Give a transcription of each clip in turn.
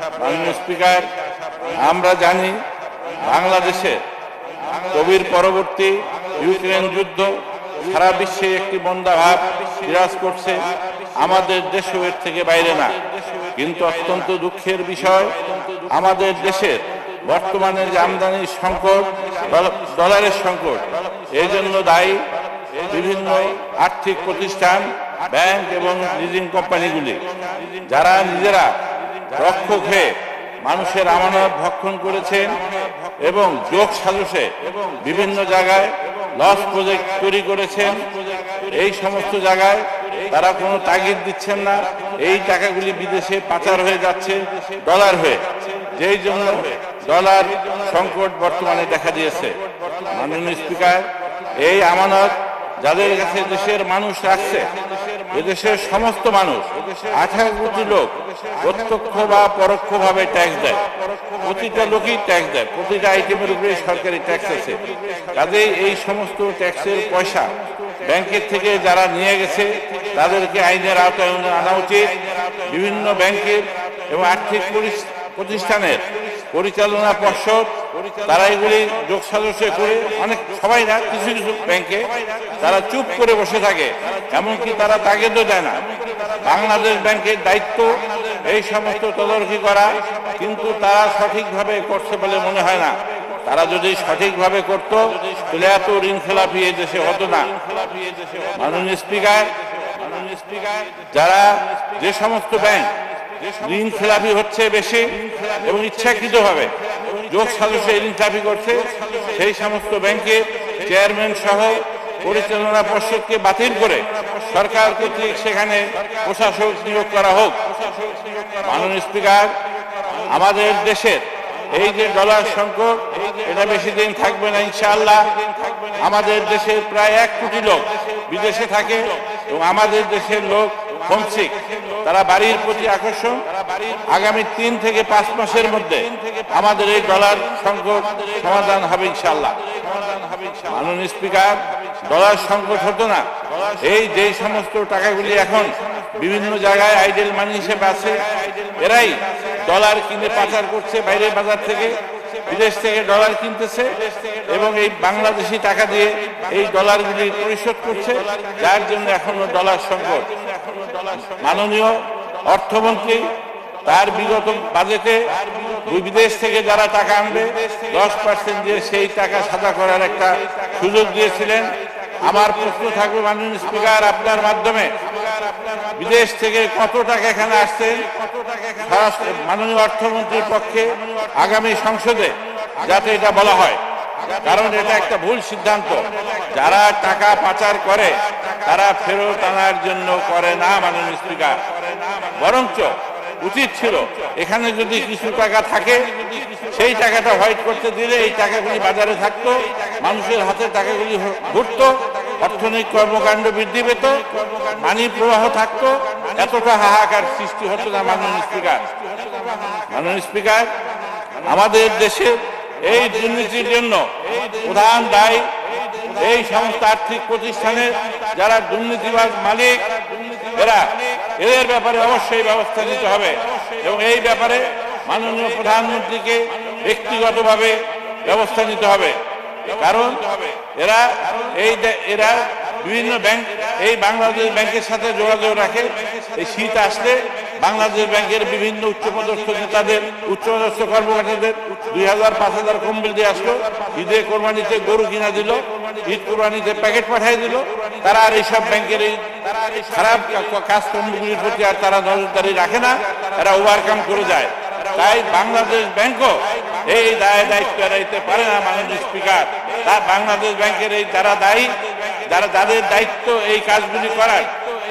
মাননীয় স্পিকার, আমরা জানি বাংলাদেশে কোভিড পরবর্তী ইউক্রেন যুদ্ধ সারা বিশ্বে একটি মন্দাভাব বিরাজ করছে। আমাদের দেশও এর থেকে বাইরে না। কিন্তু অত্যন্ত দুঃখের বিষয়, আমাদের দেশের বর্তমানে যে আমদানির সংকট ডলারের সংকট এই জন্য দায়ী বিভিন্ন আর্থিক প্রতিষ্ঠান, ব্যাংক এবং লিজিং কোম্পানিগুলি, যারা নিজেরা রক্ষক হয়ে মানুষের আমানত ভক্ষণ করেছেন এবং যোগ সাজসে বিভিন্ন জায়গায় লস প্রজেক্ট তৈরি করেছেন। এই সমস্ত জায়গায় তারা কোনো তাগিদ দিচ্ছেন না। এই টাকাগুলি বিদেশে পাচার হয়ে যাচ্ছে ডলার হয়ে। যেই জন্য ডলার সংকট বর্তমানে দেখা দিয়েছে। মাননীয় স্পিকার, এই আমানত যাদের কাছে দেশের মানুষ রাখছে এদেশের সমস্ত মানুষ আঠারো কোটি লোক প্রত্যক্ষ বা পরোক্ষভাবে ট্যাক্স দেয়। প্রতিটা লোকই ট্যাক্স দেয়। প্রতিটা আইটেমের উপরে সরকারি ট্যাক্স আছে। কাজেই এই সমস্ত ট্যাক্সের পয়সা ব্যাংকের থেকে যারা নিয়ে গেছে, তাদেরকে আইনের আওতায় আনা উচিত। বিভিন্ন ব্যাংকের এবং আর্থিক প্রতিষ্ঠানের পরিচালনা পর্ষদ তারা এগুলি যোগ করে অনেক, সবাই না কিছু কিছু ব্যাংকে তারা চুপ করে বসে থাকে। এমনকি তারা তাগেদও দেয় না। বাংলাদেশ ব্যাংকের দায়িত্ব এই সমস্ত তদারকি করা, কিন্তু তারা সঠিকভাবে করছে বলে মনে হয় না। তারা যদি সঠিকভাবে করত, তাহলে এত ঋণ খেলাপি এই দেশে হতো না। মাননীয় স্পিকার যারা যে সমস্ত ব্যাংক ঋণ খেলাপি হচ্ছে বেশি এবং ইচ্ছাকৃতভাবে যোগ ঋণ খেলাপি করছে, সেই সমস্ত ব্যাংকের চেয়ারম্যান সহ পরিচালনা পর্ষদকে বাতিল করে সরকার কর্তৃক সেখানে প্রশাসক নিয়োগ করা হোক। মাননীয় স্পিকার, আমাদের দেশের এই যে ডলার সংকট, এটা বেশি দিন থাকবে না ইনশাআল্লাহ। আমাদের দেশের প্রায় এক কোটি লোক বিদেশে থাকে এবং আমাদের দেশের লোক হোমসিক। তারা বাড়ির প্রতি আকর্ষণ। আগামী তিন থেকে পাঁচ মাসের মধ্যে আমাদের এই ডলার সংকট সমাধান হবে ইনশাআল্লাহ। মাননীয় স্পিকার, ডলার সংকট হতো না। এই যে সমস্ত টাকাগুলি এখন বিভিন্ন জায়গায় আইডেল মানি হিসেবে আছে, এরাই ডলার কিনে পাচার করছে বাইরের বাজার থেকে, বিদেশ থেকে ডলার কিনতেছে এবং এই বাংলাদেশি টাকা দিয়ে এই ডলারগুলি পরিশোধ করছে, যার জন্য এখনও ডলার সংকট। মাননীয় অর্থমন্ত্রী, তার বিগত বাজেটে দুই বিদেশ থেকে যারা টাকা আনবে, দশ পার্সেন্ট দিয়ে সেই টাকা সাদা করার একটা সুযোগ দিয়েছিলেন। আমার প্রশ্ন থাকবে, মাননীয় স্পিকার, আপনার মাধ্যমে বিদেশ থেকে কত টাকা এখানে স্বরাষ্ট্র- মাননীয় অর্থমন্ত্রীর পক্ষে আগামী সংসদে যাতে এটা বলা হয়। কারণ এটা একটা ভুল সিদ্ধান্ত। যারা টাকা পাচার করে তারা ফেরত আনার জন্য করে না, মাননীয় স্পিকার। বরঞ্চ উচিত ছিল, এখানে যদি কিছু টাকা থাকে, সেই টাকাটা হোয়াইট করতে দিলে এই টাকাগুলি বাজারে থাকতো, মানুষের হাতে টাকাগুলি ঘুরতো, অর্থনৈতিক কর্মকাণ্ড বৃদ্ধি পেত পানি প্রবাহ থাকতো, এতটা হাহাকার সৃষ্টি হতো না, মাননীয় স্পিকার। মাননীয় স্পিকার, আমাদের দেশে এই দুর্নীতির জন্য প্রধান দায়ী এই সমস্ত আর্থিক প্রতিষ্ঠানের যারা দুর্নীতিবাজ মালিক, এরা, এদের ব্যাপারে অবশ্যই ব্যবস্থা নিতে হবে। এবং এই ব্যাপারে মাননীয় প্রধানমন্ত্রীকে ব্যক্তিগতভাবে ব্যবস্থা নিতে হবে। কারণ এরা এই এরা বিভিন্ন ব্যাংক, এই বাংলাদেশ ব্যাংকের সাথে যোগাযোগ রাখে। এই শীত আসলে বাংলাদেশ ব্যাংকের বিভিন্ন উচ্চপদস্থ নেতাদের, উচ্চপদস্থ কর্মকর্তাদের দুই হাজার পাঁচ হাজার কম্বল দিয়ে আসলো। ঈদে কোরবানিতে গরু কিনা দিল। ঈদ কোরবানিতে প্যাকেট পাঠিয়ে দিল, তারা আর এইসব ব্যাংকের এই খারাপ কাজকর্মগুলির প্রতি আর তারা নজরদারি রাখে না এরা ওভারকাম করে যায়। তাই বাংলাদেশ ব্যাংকও এই দায় দায়িত্ব এড়াইতে পারে না মাননীয় স্পিকার। তা বাংলাদেশ ব্যাংকের এই যারা দায়ী, যারা যাদের দায়িত্ব এই কাজগুলি করার,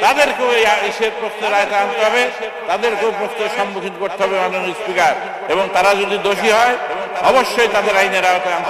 তাদেরকেও ইসের প্রশ্নের আয়তা আনতে হবে, তাদেরকেও প্রশ্নের সম্মুখীন করতে হবে মাননীয় স্পিকার। এবং তারা যদি দোষী হয়, অবশ্যই তাদের আইনের আওতায়।